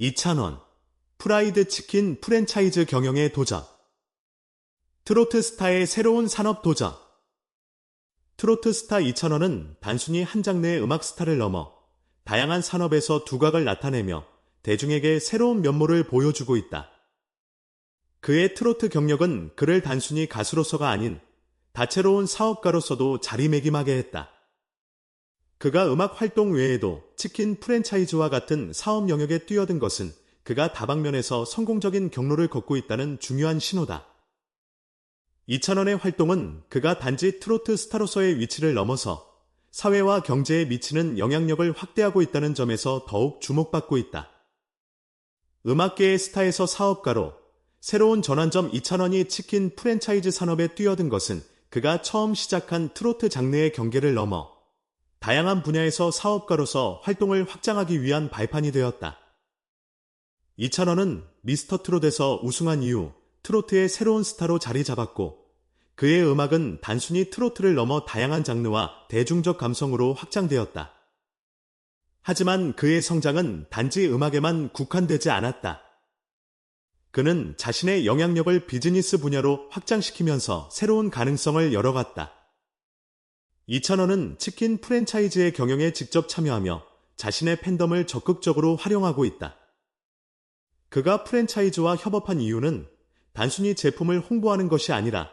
2,000원. 프라이드 치킨 프랜차이즈 경영에 도전. 트로트 스타의 새로운 산업 도전. 트로트 스타 2,000원은 단순히 한 장르의 음악 스타를 넘어 다양한 산업에서 두각을 나타내며 대중에게 새로운 면모를 보여주고 있다. 그의 트로트 경력은 그를 단순히 가수로서가 아닌 다채로운 사업가로서도 자리매김하게 했다. 그가 음악 활동 외에도 치킨 프랜차이즈와 같은 사업 영역에 뛰어든 것은 그가 다방면에서 성공적인 경로를 걷고 있다는 중요한 신호다. 2천원의 활동은 그가 단지 트로트 스타로서의 위치를 넘어서 사회와 경제에 미치는 영향력을 확대하고 있다는 점에서 더욱 주목받고 있다. 음악계의 스타에서 사업가로 새로운 전환점 2천원이 치킨 프랜차이즈 산업에 뛰어든 것은 그가 처음 시작한 트로트 장르의 경계를 넘어 다양한 분야에서 사업가로서 활동을 확장하기 위한 발판이 되었다. 2천원은 미스터 트롯에서 우승한 이후 트로트의 새로운 스타로 자리 잡았고 그의 음악은 단순히 트로트를 넘어 다양한 장르와 대중적 감성으로 확장되었다. 하지만 그의 성장은 단지 음악에만 국한되지 않았다. 그는 자신의 영향력을 비즈니스 분야로 확장시키면서 새로운 가능성을 열어갔다. 2천원은 치킨 프랜차이즈의 경영에 직접 참여하며 자신의 팬덤을 적극적으로 활용하고 있다. 그가 프랜차이즈와 협업한 이유는 단순히 제품을 홍보하는 것이 아니라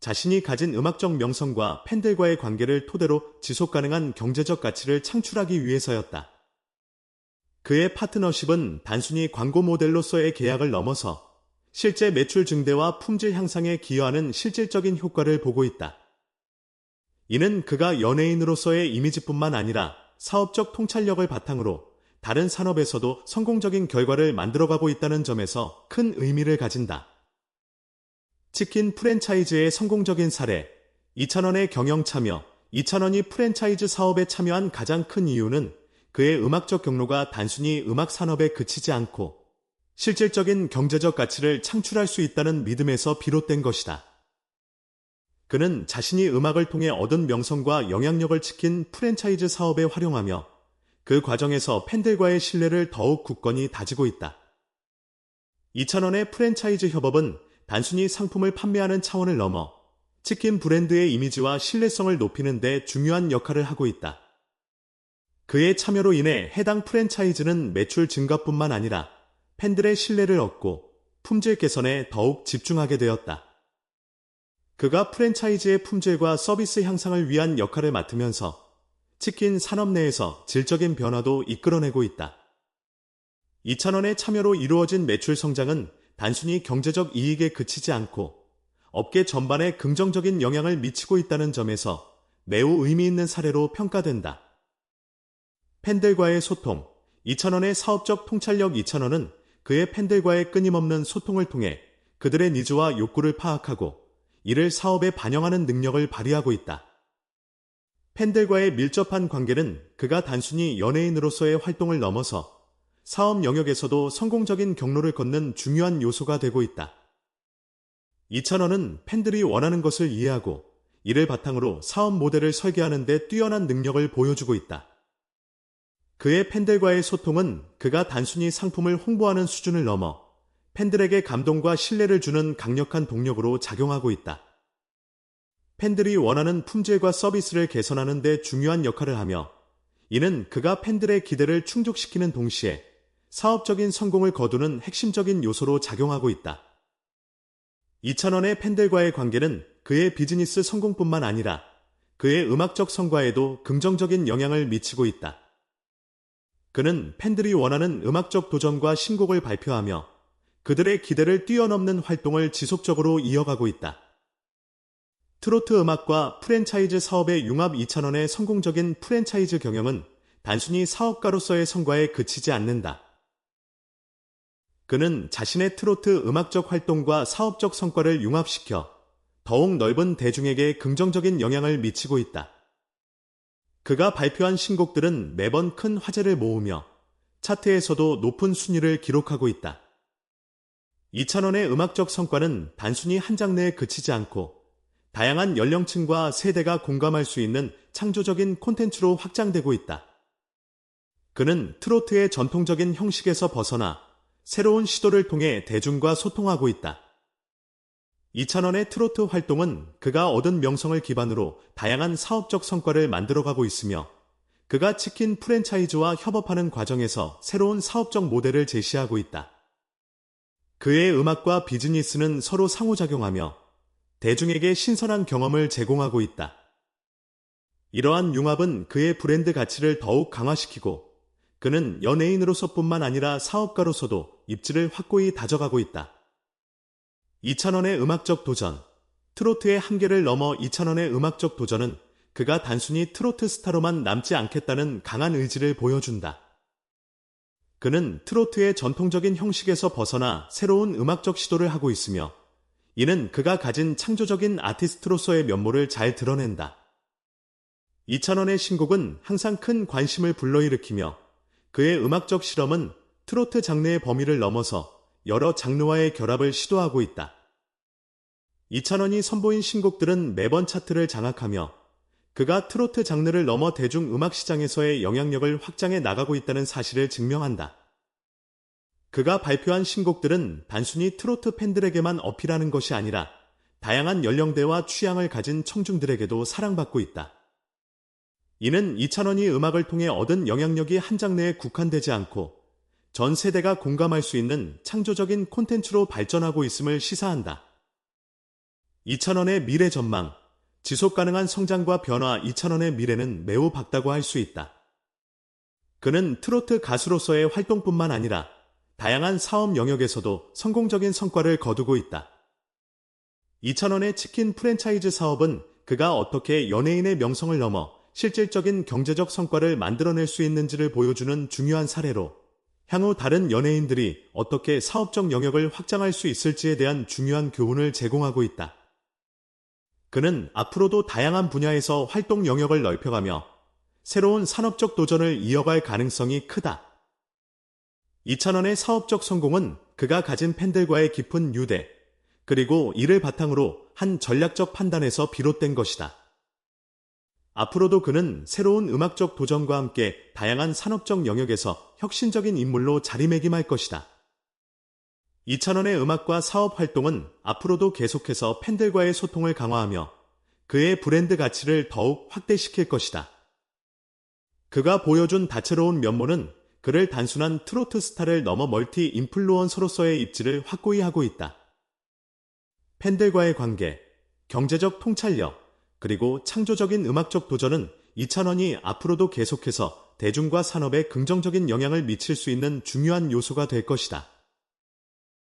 자신이 가진 음악적 명성과 팬들과의 관계를 토대로 지속 가능한 경제적 가치를 창출하기 위해서였다. 그의 파트너십은 단순히 광고 모델로서의 계약을 넘어서 실제 매출 증대와 품질 향상에 기여하는 실질적인 효과를 보고 있다. 이는 그가 연예인으로서의 이미지뿐만 아니라 사업적 통찰력을 바탕으로 다른 산업에서도 성공적인 결과를 만들어가고 있다는 점에서 큰 의미를 가진다. 치킨 프랜차이즈의 성공적인 사례 2,000원의 경영 참여 2,000원이 프랜차이즈 사업에 참여한 가장 큰 이유는 그의 음악적 경로가 단순히 음악 산업에 그치지 않고 실질적인 경제적 가치를 창출할 수 있다는 믿음에서 비롯된 것이다. 그는 자신이 음악을 통해 얻은 명성과 영향력을 치킨 프랜차이즈 사업에 활용하며 그 과정에서 팬들과의 신뢰를 더욱 굳건히 다지고 있다. 2,000원의 프랜차이즈 협업은 단순히 상품을 판매하는 차원을 넘어 치킨 브랜드의 이미지와 신뢰성을 높이는 데 중요한 역할을 하고 있다. 그의 참여로 인해 해당 프랜차이즈는 매출 증가뿐만 아니라 팬들의 신뢰를 얻고 품질 개선에 더욱 집중하게 되었다. 그가 프랜차이즈의 품질과 서비스 향상을 위한 역할을 맡으면서 치킨 산업 내에서 질적인 변화도 이끌어내고 있다. 2,000원의 참여로 이루어진 매출 성장은 단순히 경제적 이익에 그치지 않고 업계 전반에 긍정적인 영향을 미치고 있다는 점에서 매우 의미 있는 사례로 평가된다. 팬들과의 소통 2,000원의 사업적 통찰력 2,000원은 그의 팬들과의 끊임없는 소통을 통해 그들의 니즈와 욕구를 파악하고 이를 사업에 반영하는 능력을 발휘하고 있다. 팬들과의 밀접한 관계는 그가 단순히 연예인으로서의 활동을 넘어서 사업 영역에서도 성공적인 경로를 걷는 중요한 요소가 되고 있다. 2,000원은 팬들이 원하는 것을 이해하고 이를 바탕으로 사업 모델을 설계하는 데 뛰어난 능력을 보여주고 있다. 그의 팬들과의 소통은 그가 단순히 상품을 홍보하는 수준을 넘어 팬들에게 감동과 신뢰를 주는 강력한 동력으로 작용하고 있다. 팬들이 원하는 품질과 서비스를 개선하는 데 중요한 역할을 하며 이는 그가 팬들의 기대를 충족시키는 동시에 사업적인 성공을 거두는 핵심적인 요소로 작용하고 있다. 2천원의 팬들과의 관계는 그의 비즈니스 성공뿐만 아니라 그의 음악적 성과에도 긍정적인 영향을 미치고 있다. 그는 팬들이 원하는 음악적 도전과 신곡을 발표하며 그들의 기대를 뛰어넘는 활동을 지속적으로 이어가고 있다. 트로트 음악과 프랜차이즈 사업의 융합 2천원의 성공적인 프랜차이즈 경영은 단순히 사업가로서의 성과에 그치지 않는다. 그는 자신의 트로트 음악적 활동과 사업적 성과를 융합시켜 더욱 넓은 대중에게 긍정적인 영향을 미치고 있다. 그가 발표한 신곡들은 매번 큰 화제를 모으며 차트에서도 높은 순위를 기록하고 있다. 2천원의 음악적 성과는 단순히 한 장르에 그치지 않고 다양한 연령층과 세대가 공감할 수 있는 창조적인 콘텐츠로 확장되고 있다. 그는 트로트의 전통적인 형식에서 벗어나 새로운 시도를 통해 대중과 소통하고 있다. 이찬원의 트로트 활동은 그가 얻은 명성을 기반으로 다양한 사업적 성과를 만들어가고 있으며 그가 치킨 프랜차이즈와 협업하는 과정에서 새로운 사업적 모델을 제시하고 있다. 그의 음악과 비즈니스는 서로 상호작용하며 대중에게 신선한 경험을 제공하고 있다. 이러한 융합은 그의 브랜드 가치를 더욱 강화시키고 그는 연예인으로서뿐만 아니라 사업가로서도 입지를 확고히 다져가고 있다. 이찬원의 음악적 도전, 트로트의 한계를 넘어 이찬원의 음악적 도전은 그가 단순히 트로트 스타로만 남지 않겠다는 강한 의지를 보여준다. 그는 트로트의 전통적인 형식에서 벗어나 새로운 음악적 시도를 하고 있으며 이는 그가 가진 창조적인 아티스트로서의 면모를 잘 드러낸다. 이찬원의 신곡은 항상 큰 관심을 불러일으키며 그의 음악적 실험은 트로트 장르의 범위를 넘어서 여러 장르와의 결합을 시도하고 있다. 이찬원이 선보인 신곡들은 매번 차트를 장악하며 그가 트로트 장르를 넘어 대중 음악 시장에서의 영향력을 확장해 나가고 있다는 사실을 증명한다. 그가 발표한 신곡들은 단순히 트로트 팬들에게만 어필하는 것이 아니라 다양한 연령대와 취향을 가진 청중들에게도 사랑받고 있다. 이는 이찬원이 음악을 통해 얻은 영향력이 한 장르에 국한되지 않고 전 세대가 공감할 수 있는 창조적인 콘텐츠로 발전하고 있음을 시사한다. 이찬원의 미래 전망, 지속 가능한 성장과 변화 2천원의 미래는 매우 밝다고 할 수 있다. 그는 트로트 가수로서의 활동뿐만 아니라 다양한 사업 영역에서도 성공적인 성과를 거두고 있다. 2천원의 치킨 프랜차이즈 사업은 그가 어떻게 연예인의 명성을 넘어 실질적인 경제적 성과를 만들어낼 수 있는지를 보여주는 중요한 사례로 향후 다른 연예인들이 어떻게 사업적 영역을 확장할 수 있을지에 대한 중요한 교훈을 제공하고 있다. 그는 앞으로도 다양한 분야에서 활동 영역을 넓혀가며 새로운 산업적 도전을 이어갈 가능성이 크다. 이찬원의 사업적 성공은 그가 가진 팬들과의 깊은 유대, 그리고 이를 바탕으로 한 전략적 판단에서 비롯된 것이다. 앞으로도 그는 새로운 음악적 도전과 함께 다양한 산업적 영역에서 혁신적인 인물로 자리매김할 것이다. 이찬원의 음악과 사업 활동은 앞으로도 계속해서 팬들과의 소통을 강화하며 그의 브랜드 가치를 더욱 확대시킬 것이다. 그가 보여준 다채로운 면모는 그를 단순한 트로트 스타를 넘어 멀티 인플루언서로서의 입지를 확고히 하고 있다. 팬들과의 관계, 경제적 통찰력, 그리고 창조적인 음악적 도전은 이찬원이 앞으로도 계속해서 대중과 산업에 긍정적인 영향을 미칠 수 있는 중요한 요소가 될 것이다.